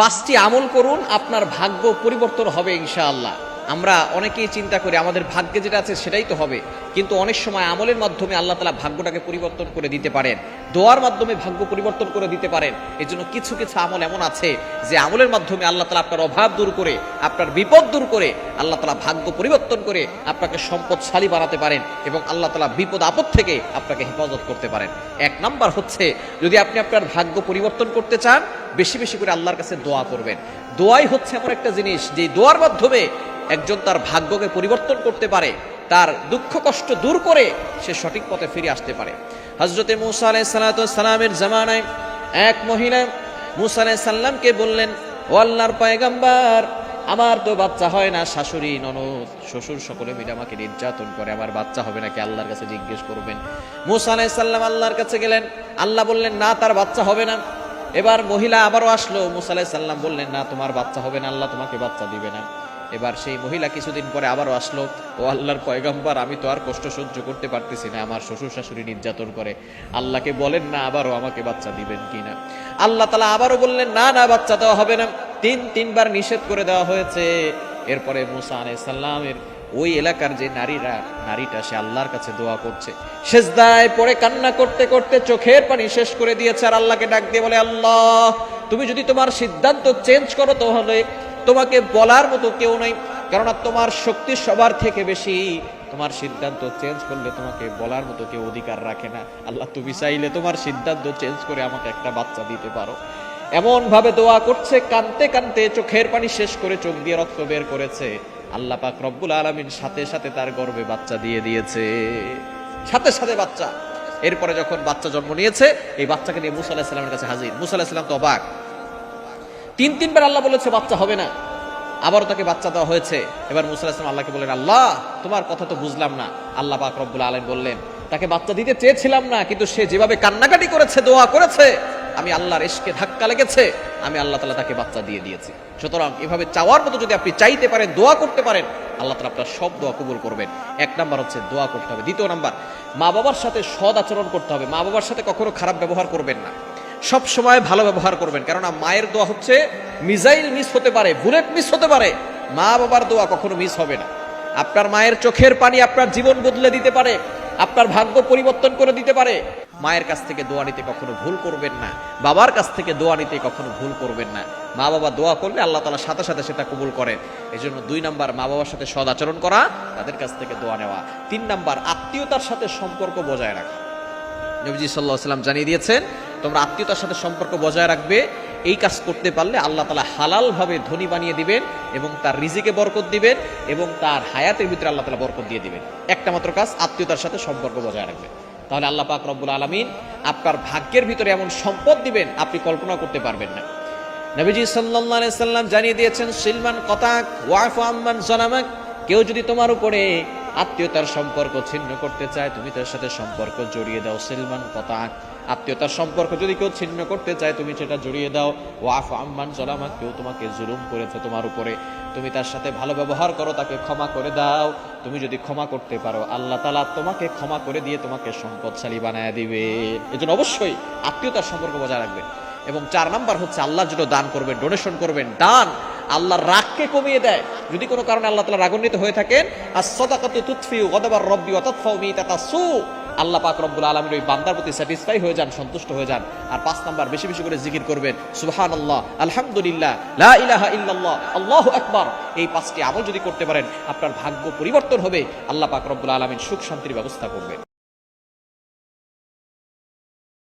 পাঁচটি আমল করুন, আপনার ভাগ্য পরিবর্তন হবে ইনশাআল্লাহ। আমরা অনেকেই চিন্তা করি, আমাদের ভাগ্যে যেটা আছে সেটাই তো হবে। কিন্তু অনেক সময় আমলের মাধ্যমে আল্লাহ তালা ভাগ্যটাকে পরিবর্তন করে দিতে পারেন। দোয়ার মাধ্যমে ভাগ্য পরিবর্তন করে দিতে পারেন। এই জন্য কিছু কিছু আমল এমন আছে যে আমলের মাধ্যমে আল্লাহ তালা আপনার অভাব দূর করে, আপনার বিপদ দূর করে, আল্লাহ তালা ভাগ্য পরিবর্তন করে আপনাকে সম্পদশালী বানাতে পারেন এবং আল্লাহ তালা বিপদ আপদ থেকে আপনাকে হেফাজত করতে পারেন। এক নাম্বার হচ্ছে, যদি আপনি আপনার ভাগ্য পরিবর্তন করতে চান বেশি বেশি করে আল্লাহর কাছে দোয়া করবেন। দোয়াই হচ্ছে এমন একটা জিনিস, যে দোয়ার মাধ্যমে একজন তার ভাগ্যকে পরিবর্তন করতে পারে, তার দুঃখ কষ্ট দূর করে সে সঠিক পথে ফিরে আসতে পারে। হজরতে মুসা আলাই জামানায় এক মহিলা মুসা আলাই সাল্লামকে বললেন, ও আল্লাহর পয়গাম্বার, আমার তো বাচ্চা হয় না, শাশুড়ি, ননদ, শ্বশুর সকলে মিলে আমাকে নির্যাতন করে, আমার বাচ্চা হবে নাকি আল্লাহর কাছে জিজ্ঞেস করবেন? মুসা আলাই সাল্লাম আল্লাহর কাছে গেলেন, আল্লাহ বললেন, না, তার বাচ্চা হবে না। এবার মহিলা আবারও আসলো, মুসা আলাই সাল্লাম বললেন, না, তোমার বাচ্চা হবে না, আল্লাহ তোমাকে বাচ্চা দিবে না। এবার সেই মহিলা কিছুদিন পরে আবারও আসলো, ও আল্লাহর পয়গাম্বার, আমি তো আর কষ্ট সহ্য করতে পারতেছি না, আমার শ্বশুর শাশুড়ি নির্যাতন করে। আল্লাহকে বলেন না আবারও আমাকে বাচ্চা দিবেন কিনা আল্লাহ তালা আবারও বললেন, না না, বাচ্চা দেওয়া হবে না। তিন, তিনবার নিষেধ করে দেওয়া হয়েছে। এরপরে মুসা আলাই সাল্লামের ওই এলাকার যে নারীরা, নারীটা সে আল্লাহর কাছে দোয়া করছে। সেজদায় পড়ে কান্না করতে করতে চোখের পানি শেষ করে দিয়েছে আর আল্লাহকে ডাক দিয়ে বলে, আল্লাহ, তুমি যদি তোমার সিদ্ধান্ত চেঞ্জ করো তাহলে তোমাকে বলার মতো কেউ নেই। কেননা তোমার শক্তি সবার থেকে বেশি। তোমার সিদ্ধান্ত চেঞ্জ করলে তোমাকে বলার মতো কেউ অধিকার রাখে না। আল্লাহ, তুমি চাইলে তোমার সিদ্ধান্ত চেঞ্জ করে আমাকে একটা বাচ্চা দিতে পারো। এমন ভাবে দোয়া করছে কানতে কানতে চোখের পানি শেষ করে চোখ দিয়ে রক্ত বের করেছে। আল্লাহ পাক রব্বুল আলমিন সাথে সাথে তার গর্বে বাচ্চা দিয়ে দিয়েছে। সাথে সাথে বাচ্চা। এরপরে যখন বাচ্চা জন্ম নিয়েছে, এই বাচ্চাকে নিয়ে মুসা আলাহিসাল্লামের কাছে হাজির। মুসা আলাহিসাল্লাম তো অবাক। তিন, তিনবার আল্লাহ বলেছে, বাচ্চা হবে না। আবারও তাকে বাচ্চা দেওয়া হয়েছে। এবার মুসা আলাহিসাম আল্লাহকে বললেন, আল্লাহ, তোমার কথা তো বুঝলাম না। আল্লাহ পাক রব্বুল আলম বললেন তাকে বাচ্চা দিতে চেয়েছিলাম না, কিন্তু সে যেভাবে কান্নাকাটি করেছে, দোয়া করেছে, আমি আল্লাহর এসকে ধাক্কা লেগেছে, আমি আল্লাহ তালা তাকে বাচ্চা দিয়ে দিয়েছি। সুতরাং এভাবে চাওয়ার মতো যদি আপনি চাইতে পারেন, দোয়া করতে পারেন, আল্লাহ তালা আপনার সব দোয়া কবুল করবেন। এক নাম্বার হচ্ছে দোয়া করতে হবে। দ্বিতীয় নাম্বার, মা বাবার সাথে সদ আচরণ করতে হবে। মা বাবার সাথে কখনো খারাপ ব্যবহার করবেন না। সব সময় ভালো ব্যবহার করবেন, কেননা মায়ের দোয়া হচ্ছে মিসাইল মিস হতে পারে, বুলেট মিস হতে পারে, মা বাবার দোয়া কখনো মিস হবে না। আপনার মায়ের চোখের পানি আপনার জীবন বদলে দিতে পারে আপনার ভাগ্য পরিবর্তন করে দিতে পারে। মায়ের কাছ থেকে দোয়া নিতে কখনো ভুল করবেন না। বাবার কাছ থেকে দোয়া নিতে কখনো ভুল করবেন না। মা বাবা দোয়া করলে আল্লাহ তালা সাথে সাথে সেটা কবুল করেন এই জন্য দুই নাম্বার মা বাবার সাথে সদ আচরণ করা, তাদের কাছ থেকে দোয়া নেওয়া। তিন নাম্বার, আত্মীয়তার সাথে সম্পর্ক বজায় রাখা। নবীজি সাল্লাহ সাল্লাম জানিয়ে দিয়েছেন, তোমরা আত্মীয়তার সাথে সম্পর্ক বজায় রাখবে, এই কাজ করতে পারলে আল্লাহ তালা হালালভাবে ধনী বানিয়ে দিবেন এবং তার রিজিকে বরকত দিবেন এবং তার হায়াতের ভিতরে আল্লাহ তালা বরকত দিয়ে দিবেন। একটা মাত্র কাজ, আত্মীয়তার সাথে সম্পর্ক বজায় রাখবে। তাহলে আল্লাহ পাক রব্বুল আলমিন আপনার ভাগ্যের ভিতরে এমন সম্পদ দিবেন, আপনি কল্পনা করতে পারবেন না। নবীজি সাল্লাহ সাল্লাম জানিয়ে দিয়েছেন, সিলমান কতাক, ওয়াফ আম্মান জনামাক, কেউ যদি তোমার উপরে আত্মীয়তার সম্পর্ক ছিন্ন করতে চায়, তুমি তার সাথে সম্পর্ক জড়িয়ে দাও, সিলমান কতাক আত্মীয়তার সম্পর্ক যদি কেউ ছিন্ন করতে চায়, তুমি সেটা জড়িয়ে দাও। ওয়াফ আম্মান জলামাক কেউ তোমাকে জুলুম করেছে তোমার উপরে। তুমি তার সাথে ভালো ব্যবহার করো, তাকে ক্ষমা করে দাও। তুমি যদি ক্ষমা করতে পারো, আল্লাহ তালা তোমাকে ক্ষমা করে দিয়ে তোমাকে সম্পদশালী বানায় দিবে। এজন্য অবশ্যই আত্মীয়তার সম্পর্ক বজায় রাখবে। এবং চার নাম্বার হচ্ছে আল্লাহর জন্য দান করবেন ডোনেশন করবেন, দান। আল্লাহর রাগকে কমিয়ে দেয়। যদি কোনো কারণে আল্লাহ তালা রাগান্বিত হয়ে থাকেন আর সদাকাতু তুৎফি গদবার রব্বি অতৎফাউ মি তাতা সু আল্লাহ পাক রব্বুল আলমীর ওই বান্দার প্রতি স্যাটিসফাই হয়ে যান, সন্তুষ্ট হয়ে যান। আর পাঁচ নাম্বার, বেশি বেশি করে জিকির করবেন। সুবহান আল্লাহ আলহামদুলিল্লাহ, লা ইলাহা ইল্লাল্লাহ, আল্লাহু আকবার। এই পাঁচটি আমল যদি করতে পারেন, আপনার ভাগ্য পরিবর্তন হবে। আল্লাহ পাক রব্বুল আলমিন সুখ শান্তির ব্যবস্থা করবেন।